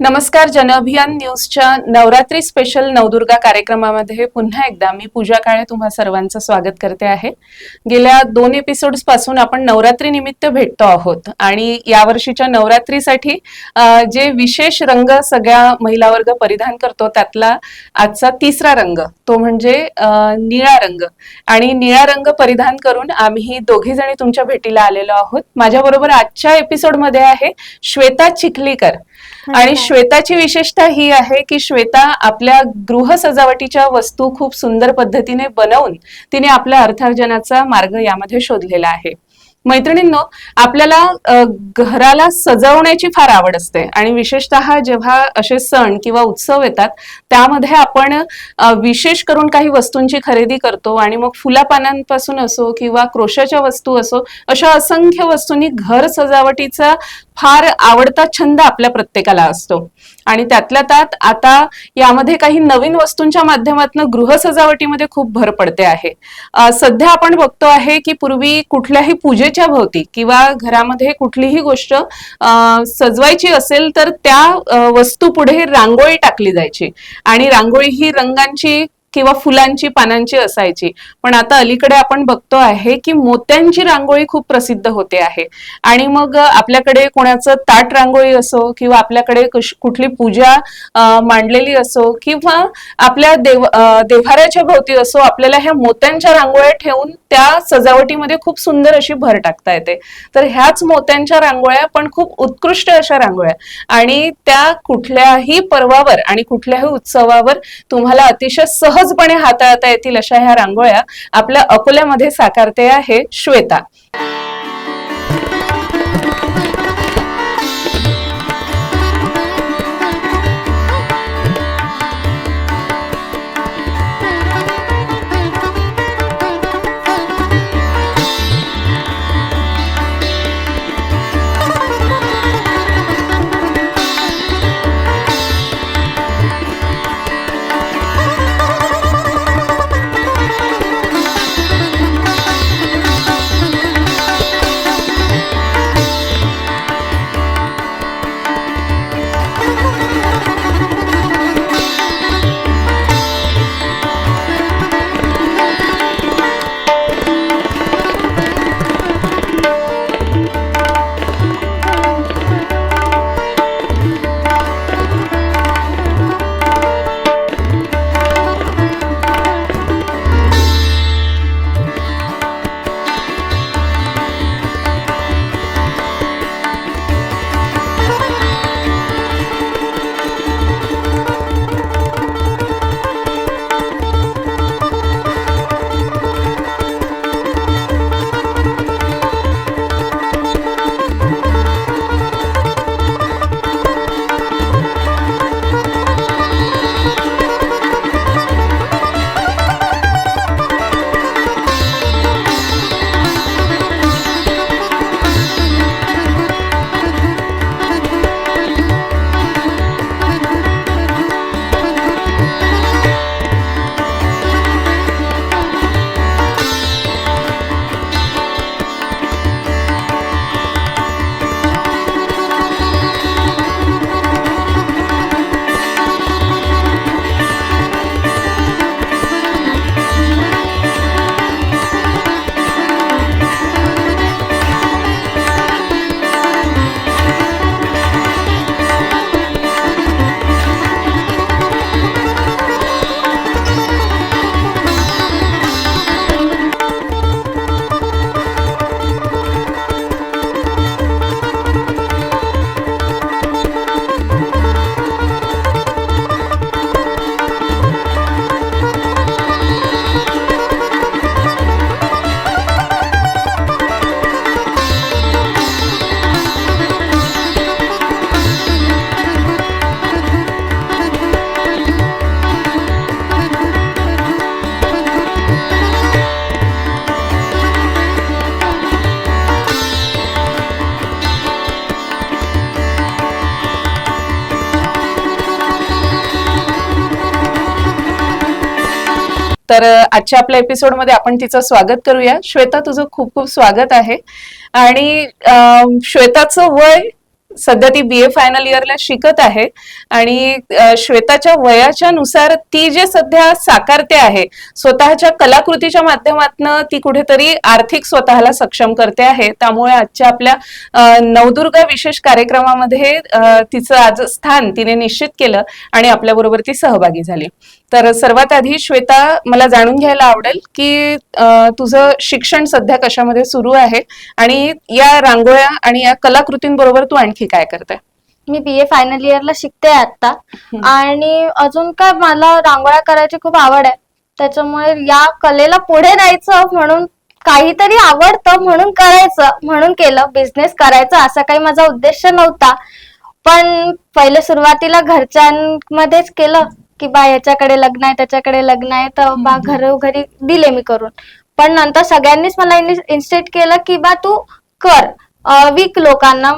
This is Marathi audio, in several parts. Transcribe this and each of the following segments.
नमस्कार जनअभियान न्यूजच्या नवरात्री स्पेशल नवदुर्गा कार्यक्रमामध्ये पुन्हा एकदा मी पूजा काळे तुम्हा सर्वांचं स्वागत करते आहे. गेल्या दोन एपिसोड्सपासून आपण नवरात्री निमित्त भेटतो आहोत आणि यावर्षीच्या नवरात्रीसाठी जे विशेष रंग सगळ्या महिला वर्ग परिधान करतो त्यातला आजचा तिसरा रंग तो म्हणजे निळा रंग. आणि निळा रंग परिधान करून आम्ही दोघी जणी तुमच्या भेटीला आलेलो आहोत. माझ्याबरोबर आजच्या एपिसोडमध्ये आहे श्वेता चिखलीकर. आणि श्वेताची विशेषता ही आहे की श्वेता आपल्या गृह सजावटीच्या वस्तू खूप सुंदर पद्धतीने बनवून तिने आपल्या अर्थार्जनाचा मार्ग यामध्ये शोधलेला आहे. मैत्रिणींनो आपल्याला घराला सजवण्याची फार आवड असते. आणि विशेषतः जेव्हा असे सण किंवा उत्सव येतात त्यामध्ये आपण विशेष करून काही वस्तूंची खरेदी करतो आणि मग फुलापानांपासून असो किंवा क्रोशाच्या वस्तू असो अशा असंख्य वस्तूंनी घर सजावटीचा फार आवडता छंद आपल्या प्रत्येकाला असतो. आणि त्यातल्या त्यात आता यामध्ये काही नवीन वस्तूंच्या माध्यमातून गृह सजावटीमध्ये खूप भर पडते आहे. सध्या आपण बघतो आहे की पूर्वी कुठल्याही पूजेच्या भोवती किंवा घरामध्ये कुठलीही गोष्ट सजवायची असेल तर त्या वस्तू पुढे रांगोळी टाकली जायची. आणि रांगोळी ही रंगांची किंवा फुलांची पानांची असायची. पण आता अलीकडे आपण बघतो आहे की मोत्यांची रांगोळी खूप प्रसिद्ध होते आहे. आणि मग आपल्याकडे कोणाचं ताट रांगोळी असो किंवा आपल्याकडे कुठली पूजा मांडलेली असो किंवा आपल्या देव देव्हाऱ्याच्या भोवती असो आपल्याला ह्या मोत्यांच्या रांगोळ्या ठेवून त्या सजावटीमध्ये खूप सुंदर अशी भर टाकता येते. तर ह्याच मोत्यांच्या रांगोळ्या पण खूप उत्कृष्ट अशा रांगोळ्या. आणि त्या कुठल्याही पर्वावर आणि कुठल्याही उत्सवावर तुम्हाला अतिशय सह सहजपणे हाताळता येतील अशा ह्या रांगोळ्या आपल्या अकोल्यामध्ये साकारते आहे श्वेता. तर आजच्या आपल्या एपिसोडमध्ये आपण तिचं स्वागत करूया. श्वेता तुझं खूप खूप स्वागत आहे. आणि श्वेताचं वय सध्या ती बी ए फायनल इयरला शिकत आहे. आणि श्वेताच्या वयाच्या नुसार ती जे सध्या साकारते आहे स्वतःच्या कलाकृतीच्या माध्यमातून ती कुठेतरी आर्थिक स्वतःला सक्षम करते आहे. त्यामुळे आजच्या आपल्या नवदुर्ग नवदुर्गा विशेष कार्यक्रमामध्ये तिचं आज स्थान तिने निश्चित केलं आणि आपल्याबरोबर ती सहभागी झाली. तर सर्वात आधी श्वेता मला जाणून घ्यायला आवडेल की तुझं शिक्षण सध्या कशामध्ये सुरू आहे? आणि या रांगोळ्या आणि या कलाकृतींबरोबर तू आणखी काय करते मी बी ए फायनल इयरला शिकते आता आणि अजून काय मला रांगोळ्या करायची खूप आवड आहे. त्याच्यामुळे या कलेला पुढे न्यायचं म्हणून काहीतरी आवडतं म्हणून करायचं म्हणून केलं. बिझनेस करायचा असा काही माझा उद्देश नव्हता. पण पहिले सुरुवातीला घरच्यांमध्येच केलं. की बा याच्याकडे लग्न आहे त्याच्याकडे लग्न आहे तर बा घरोघरी दिले मी करून. पण नंतर सगळ्यांनीच मला इन्स्टेट केलं की बा तू कर. वीक लोकांना.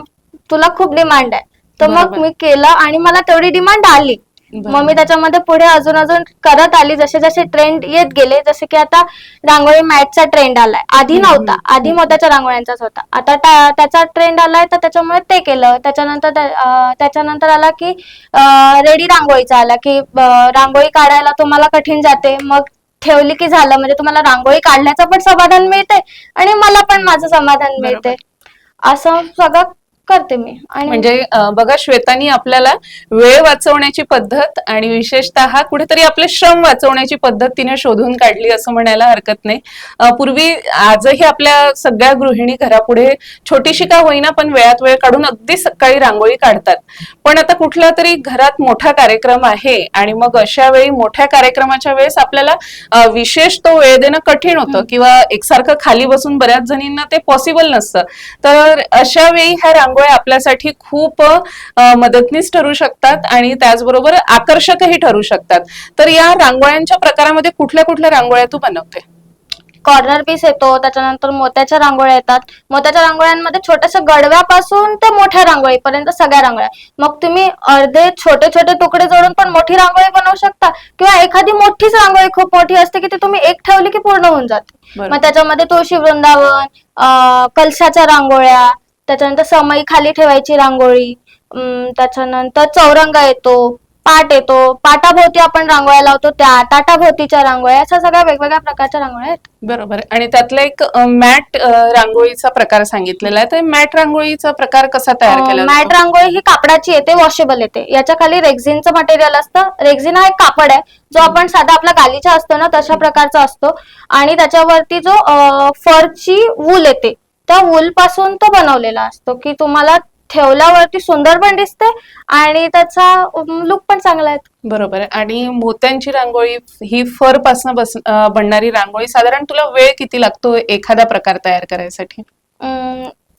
तुला खूप डिमांड आहे. तर मग. मी केलं आणि मला तेवढी डिमांड आली. मग मी त्याच्यामध्ये पुढे अजून अजून करत आली. जसे जसे ट्रेंड येत गेले जसे की आता रांगोळी मॅटचा ट्रेंड आलाय. आधी नव्हता. आधी मोत्याच्या रांगोळ्यांचाच होता. आता त्या- त्याचा ट्रेंड आलाय तर त्याच्यामुळे ते केलं. त्याच्यानंतर त्याच्यानंतर आला की रेडी रांगोळीचा आला की रांगोळी काढायला तुम्हाला कठीण जाते. मग ठेवली की झालं. म्हणजे तुम्हाला रांगोळी काढण्याचं पण समाधान मिळते आणि मला पण माझं समाधान मिळते. असं सगळं करते मी. आणि म्हणजे अं, बघा श्वेतानी आपल्याला वेळ वाचवण्याची पद्धत आणि विशेषतः कुठेतरी आपले श्रम वाचवण्याची पद्धत तिने शोधून काढली असं म्हणायला हरकत नाही. अं, पूर्वी आजही आपल्या सगळ्या गृहिणी घरापुढे छोटीशी का होईना पण वेळात वेळ काढून अगदी सकाळी रांगोळी काढतात. पण आता कुठला तरी घरात मोठा कार्यक्रम आहे आणि मग अशा वेळी मोठ्या कार्यक्रमाच्या वेळेस आपल्याला अं, विशेष तो वेळ देणं कठीण होतं किंवा एकसारखं खाली बसून बऱ्याच जणींना ते पॉसिबल नसतं. तर अशा वेळी ह्या रांगोळ्या आपल्यासाठी खूप मदतनीस ठरू शकतात आणि त्याचबरोबर आकर्षकही ठरू शकतात. तर या रांगोळ्यांच्या प्रकारामध्ये कुठल्या कुठल्या रांगोळ्या तू बनवते? कॉर्नर पीस येतो त्याच्यानंतर मोत्याच्या रांगोळ्या येतात. मोत्याच्या रांगोळ्यांमध्ये छोट्याशा गडव्यापासून ते मोठ्या रांगोळीपर्यंत सगळ्या रांगोळ्या मग तुम्ही अर्धे छोटे छोटे तुकडे जोडून पण मोठी रांगोळी बनवू शकता. किंवा एखादी मोठीच रांगोळी खूप मोठी असते की ती तुम्ही एक ठेवली की पूर्ण होऊन जाते. मग त्याच्यामध्ये तुळशी वृंदावन अं, कलशाच्या रांगोळ्या त्याच्यानंतर समई खाली ठेवायची रांगोळी. त्याच्यानंतर चौरंग येतो पाट येतो. पाटाभोवती आपण रांगोळ्या लावतो त्या ताटाभोवतीच्या रांगोळ्या अशा सगळ्या वेगवेगळ्या प्रकारच्या रांगोळ्या आहेत. बरोबर आणि त्यातला एक मॅट रांगोळीचा प्रकार सांगितलेला आहे. तर मॅट रांगोळीचा प्रकार कसा तयार केला मॅट? रांगोळी ही कापडाची येते वॉशेबल येते. याच्या खाली रेक्झिनचं मटेरियल असतं. रेक्झिन हा एक कापड आहे जो आपण साधा आपला गालीचा असतो ना तशा प्रकारचा असतो. आणि त्याच्यावरती जो फरची वूल येते त्या वूल पासून तो बनवलेला असतो की तुम्हाला ठेवल्यावरती सुंदर पण दिसते आणि त्याचा लुक पण चांगला आहे बरोबर आहे. आणि मोत्यांची रांगोळी ही फर पासन बस बनणारी रांगोळी साधारण तुला वेळ किती लागतो एखादा प्रकार तयार करायसाठी?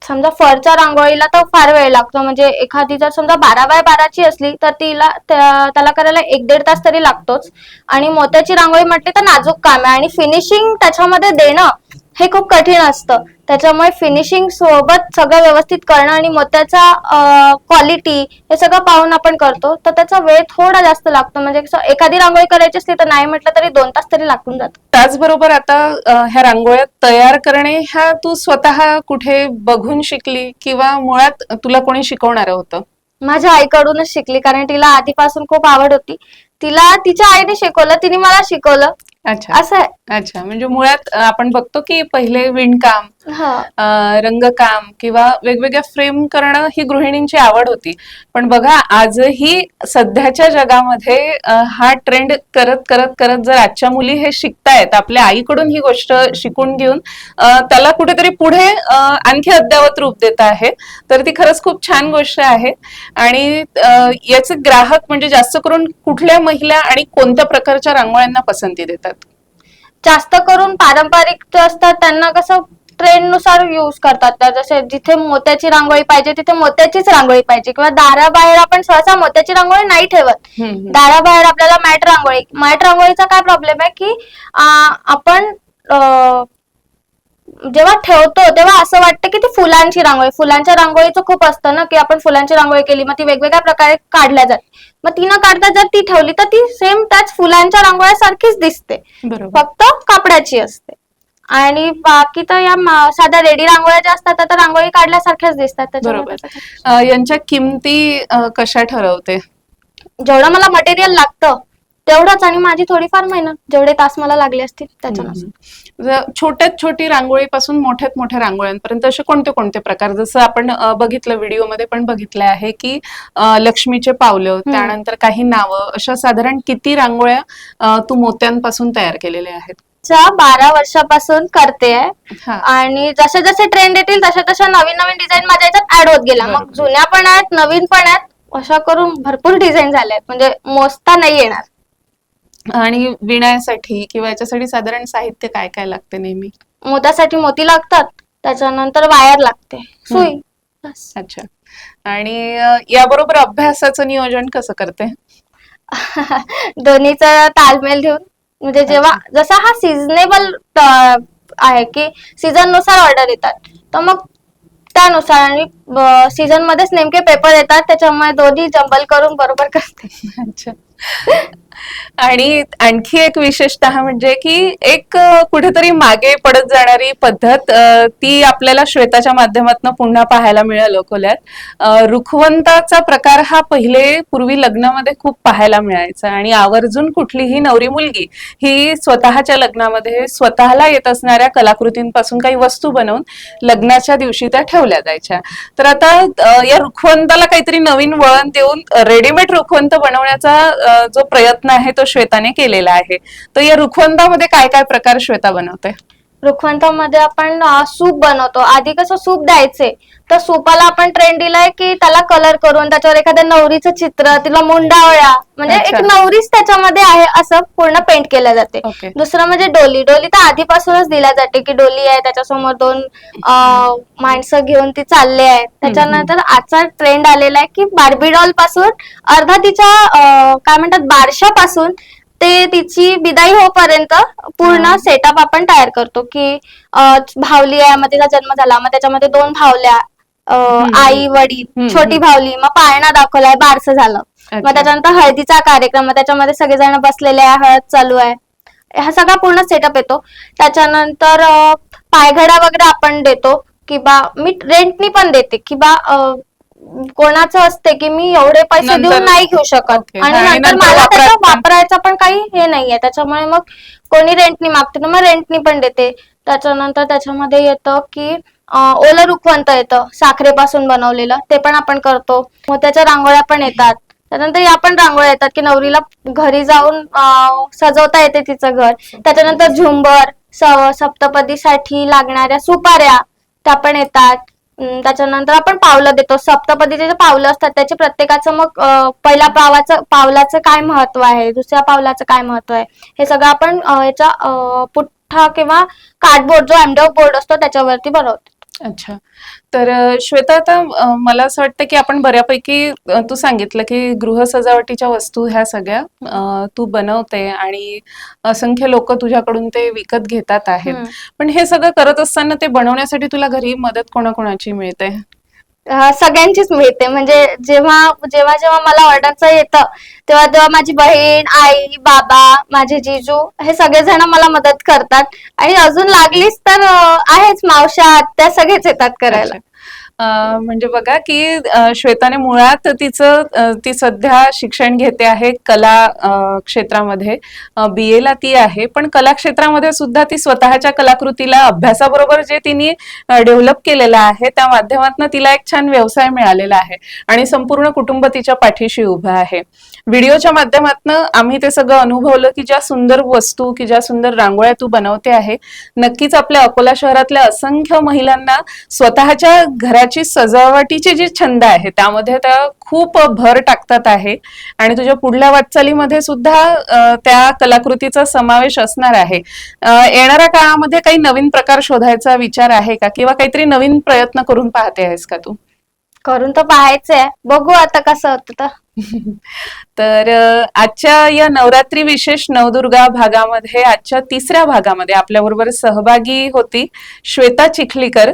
समजा फरच्या रांगोळीला तर फार वेळ लागतो. म्हणजे एखादी जर समजा बारा बाय बाराची असली तर तिला त्या- त्याला करायला एक दीड तास तरी लागतोच. आणि मोत्याची रांगोळी म्हटली तर नाजूक काम आहे. आणि फिनिशिंग त्याच्यामध्ये देणं हे खूप कठीण असतं. त्याच्यामुळे फिनिशिंग सोबत सगळं व्यवस्थित करणं आणि मोत्याचा क्वालिटी हे सगळं पाहून आपण करतो. तर त्याचा वेळ थोडा जास्त लागतो. म्हणजे एखादी रांगोळी करायची असली तर नाही म्हटलं तरी दोन तास तरी लागून जातो. त्याचबरोबर आता ह्या रांगोळ्या तयार करणे ह्या तू स्वतः कुठे बघून शिकली किंवा मुळात तुला कोणी शिकवणार होतं? माझ्या आईकडूनच शिकली कारण तिला आधीपासून खूप आवड होती. तिला तिच्या आईने शिकवलं तिने मला शिकवलं. अच्छा. असं आहे. अच्छा. म्हणजे मुळात आपण बघतो की पहिले विणकाम रंगकाम किंवा वेगवेगळ्या फ्रेम करणं ही गृहिणींची आवड होती. पण बघा आजही सध्याच्या जगामध्ये हा ट्रेंड करत करत करत जर आजच्या मुली हे शिकतायत आपल्या आईकडून ही गोष्ट शिकून घेऊन त्याला कुठेतरी पुढे आणखी अद्यावत रूप देत आहे. तर ती खरंच खूप छान गोष्ट आहे. आणि याचे ग्राहक म्हणजे जास्त करून कुठल्या महिला आणि कोणत्या प्रकारच्या रांगोळ्यांना पसंती देतात? जास्त करून पारंपरिक जे असतात त्यांना कसं ट्रेंडनुसार युज करतात. त्या जसे जिथे मोत्याची रांगोळी पाहिजे तिथे मोत्याचीच रांगोळी पाहिजे. किंवा दाराबाहेर आपण सहसा मोत्याची रांगोळी नाही ठेवत. हम्म. दाराबाहेर आपल्याला मॅट रांगोळी मॅट रांगोळीचा काय प्रॉब्लेम आहे की आ, आपण अ, जेव्हा ठेवतो तेव्हा असं वाटतं की ती फुलांची रांगोळी फुलांच्या रांगोळीचं खूप असतं ना की आपण फुलांची रांगोळी केली मग ती वेगवेगळ्या प्रकारे काढल्या जाते. मग ती न काढता जर ती ठेवली तर ती सेम त्याच फुलांच्या रांगोळ्या सारखीच दिसते. बरोबर. फक्त कापडाची असते. आणि बाकी तर या मा- साध्या रेडी रांगोळ्या ज्या असतात त्या तर रांगोळी काढल्यासारख्याच दिसतात. बरोबर. अ, यांच्या किमती अ, कशा ठरवते? जेवढं मला मटेरियल लागतं तेवढंच. आणि माझी थोडीफार मेहनत जेवढे तास मला लागले असतील त्याच्यानुसार. ज- छोट्यात छोटी रांगोळीपासून मोठ्यात मोठ्या रांगोळ्यांपर्यंत असे कोणते कोणते प्रकार? जसं आपण अ, बघितलं व्हिडिओमध्ये पण बघितलं आहे की अ, लक्ष्मीचे पावलं त्यानंतर काही नावं अशा साधारण किती रांगोळ्या अ, तू मोत्यांपासून तयार केलेल्या आहेत? च्या बारा वर्षापासून करते. हा. आणि जसे जसे ट्रेंड येतील तशा तशा नवीन नवीन डिझाईन माझ्या याच्यात ऍड होत गेला मग बरोबर. जुन्या पण आहेत नवीन पण आहेत अशा करून भरपूर डिझाईन झाले आहेत. म्हणजे मोजता नाही येणार. आणि विणायसाठी किंवा याच्यासाठी साधारण साहित्य काय काय लागते नेहमी? मोत्यासाठी मोती लागतात त्याच्यानंतर वायर लागते. सुई. बस. अच्छा. आणि अ, याबरोबर अभ्यासाचं नियोजन कसं करते? दोन्हीचा तालमेल घेऊन म्हणजे जेव्हा जसा हा सिजनेबल आहे की सीझननुसार ऑर्डर येतात तर मग त्यानुसार आणि सीझन मध्येच नेमके पेपर येतात त्याच्यामुळे दोन्ही जंबल करून बरोबर करते. अच्छा. आणि आणखी एक विशेषतः म्हणजे की एक कुठेतरी मागे पडत जाणारी पद्धत ती आपल्याला श्वेताच्या माध्यमातून पुन्हा पाहायला मिळालं अकोल्यात. रुखवंताचा प्रकार हा पहिले पूर्वी लग्नामध्ये खूप पाहायला मिळायचा आणि आवर्जून कुठलीही नवरी मुलगी ही स्वतःच्या लग्नामध्ये स्वतःला येत असणाऱ्या कलाकृतींपासून काही वस्तू बनवून लग्नाच्या दिवशी त्या ठेवल्या जायच्या. तर आता या रुखवंताला काहीतरी नवीन वळण देऊन रेडीमेड रुखवंत बनवण्याचा जो प्रयत्न आहे तो श्वेताने केलेला आहे. तर या रुखवंदामध्ये काय काय प्रकार श्वेता बनवते रुखवंतामध्ये आपण अं, सूप बनवतो. आधी कसं सूप द्यायचे तर सूपाला आपण ट्रेंड दिलाय की त्याला कलर करून त्याच्यावर एखाद्या नवरीचं चित्र तिला मुंडावळ्या म्हणजे एक अच्छा. नवरीच त्याच्यामध्ये आहे असं पूर्ण पेंट केलं जाते. ओके. दुसरं म्हणजे डोली. डोली तर आधीपासूनच दिल्या जाते की डोली आहे त्याच्यासमोर दोन अं, माणसं घेऊन ती चालले आहेत. त्याच्यानंतर आजचा ट्रेंड आलेला आहे की बार्बी डॉलपासून अर्धा तिच्या अं, काय म्हणतात बारशापासून ते तिची बिदाई होईपर्यंत पूर्ण सेटअप आपण तयार करतो की अं, भावली आहे मग तिचा जन्म झाला मग त्याच्यामध्ये दोन भावल्या अं, आई वडील हम्म, छोटी भावली मग पाळणा दाखवलाय बारसं झालं. अच्छा. मग त्याच्यानंतर हळदीचा कार्यक्रम मग त्याच्यामध्ये सगळेजण बसलेले आहे हळद चालू आहे. हा सगळा पूर्ण सेटअप येतो. त्याच्यानंतर अं, पायघडा वगैरे आपण देतो किंवा मी रेंटनी पण देते किंवा अं, कोणाचं असते की मी एवढे पैसे नंतर- देऊन नाही घेऊ शकत. आणि आणि नंतर नंतर मला त्याचा वापरात पण- वापरायचा पण काही हे नाहीये. त्याच्यामुळे मग कोणी रेंटनी मागते तर मग रेंटनी पण देते. त्याच्यानंतर त्याच्यामध्ये येतं की अं, ओलं रुखवंत येतं साखरेपासून बनवलेलं. ते पण आपण करतो. मग त्याच्या रांगोळ्या पण येतात. त्यानंतर या पण रांगोळ्या येतात की नवरीला घरी जाऊन अं, सजवता येते तिचं घर. त्याच्यानंतर झुंबर स- सप्तपदीसाठी लागणाऱ्या सुपाऱ्या त्या पण येतात. त्याच्यानंतर आपण पावलं देतो. सप्तपदीचे जे पावलं असतात त्याचे प्रत्येकाचं मग पहिल्या पावाचं पावलाचं काय महत्त्व आहे? दुसऱ्या पावलाचं काय महत्त्व आहे? हे सगळं आपण याचा पुठ्ठा किंवा कार्डबोर्ड जो एमडॉ बोर्ड असतो त्याच्यावरती बनवतो अच्छा. तर अ, श्वेता आता अ, मला असं वाटतं की आपण बऱ्यापैकी अ, तू सांगितलं की गृह सजावटीच्या वस्तू ह्या सगळ्या अ, तू बनवते आणि असंख्य लोक तुझ्याकडून ते विकत घेतात आहेत. हम्म. पण हे सगळं करत असताना ते बनवण्यासाठी तुला घरी मदत कोणाकोणाची मिळते? सगळ्यांचीच मिळते म्हणजे जेव्हा जेव्हा जेव्हा मला ऑर्डरचं येतं तेव्हा तेव्हा माझी बहीण आई बाबा माझे जिजू हे सगळेजण मला मदत करतात. आणि अजून लागलीच तर आहेच मावशा आत्या सगळेच येतात करायला. म्हणजे बघा की श्वेताने मुळात तिचं ती सध्या शिक्षण घेते आहे कला क्षेत्रामध्ये. बी ला ती आहे पण कला क्षेत्रामध्ये सुद्धा ती स्वतःच्या कलाकृतीला अभ्यासाबरोबर जे तिने डेव्हलप केलेलं आहे त्या माध्यमातून तिला एक छान व्यवसाय मिळालेला आहे. आणि संपूर्ण कुटुंब तिच्या पाठीशी उभं आहे. व्हिडिओच्या माध्यमातून आम्ही ते सगळं अनुभवलं की ज्या सुंदर वस्तू की ज्या सुंदर रांगोळ्या तू बनवते आहे नक्कीच आपल्या अकोला शहरातल्या असंख्य महिलांना स्वतःच्या घराची सजावटीचे जे छंद आहे त्यामध्ये त्या खूप भर टाकतात आहे. आणि तुझ्या पुढल्या वाटचालीमध्ये सुद्धा त्या कलाकृतीचा समावेश असणार आहे. येणाऱ्या काळामध्ये काही नवीन प्रकार शोधायचा विचार आहे का? किंवा काहीतरी नवीन प्रयत्न करून पाहते आहेस का तू? करून तर पाहायचंय. बघू आता कसं होतं तर. तर आजच्या या नवरात्री विशेष नवदुर्गा भागामध्ये आजच्या तिसऱ्या भागामध्ये आपल्याबरोबर सहभागी होती श्वेता चिखलीकर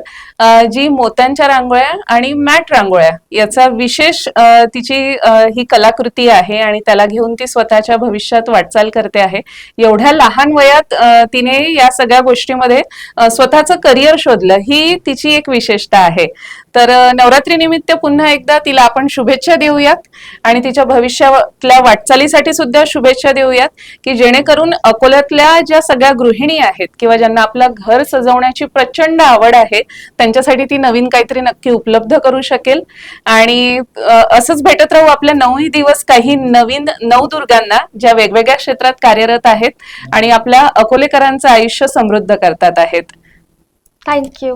जी मोत्यांच्या रांगोळ्या आणि मॅट रांगोळ्या याचा विशेष तिची ही कलाकृती आहे आणि त्याला घेऊन ती स्वतःच्या भविष्यात वाटचाल करते आहे. एवढ्या लहान वयात तिने या सगळ्या गोष्टीमध्ये स्वतःचं करिअर शोधलं ही तिची एक विशेषता आहे. तर नवरात्री निमित्त पुन्हा एकदा तिला आपण शुभेच्छा देऊयात आणि तिच्या भविष्यातल्या वाटचालीसाठी सुद्धा शुभेच्छा देऊयात की जेणेकरून अकोल्यातल्या ज्या सगळ्या गृहिणी आहेत किंवा ज्यांना आपलं घर सजवण्याची प्रचंड आवड आहे त्यांच्यासाठी ती नवीन काहीतरी नक्की उपलब्ध करू शकेल. आणि असंच भेटत राहू आपल्या नऊही दिवस काही नवीन नवदुर्गांना ज्या वेगवेगळ्या क्षेत्रात कार्यरत आहेत आणि आपल्या अकोलेकरांचं आयुष्य समृद्ध करतात आहेत. थँक्यू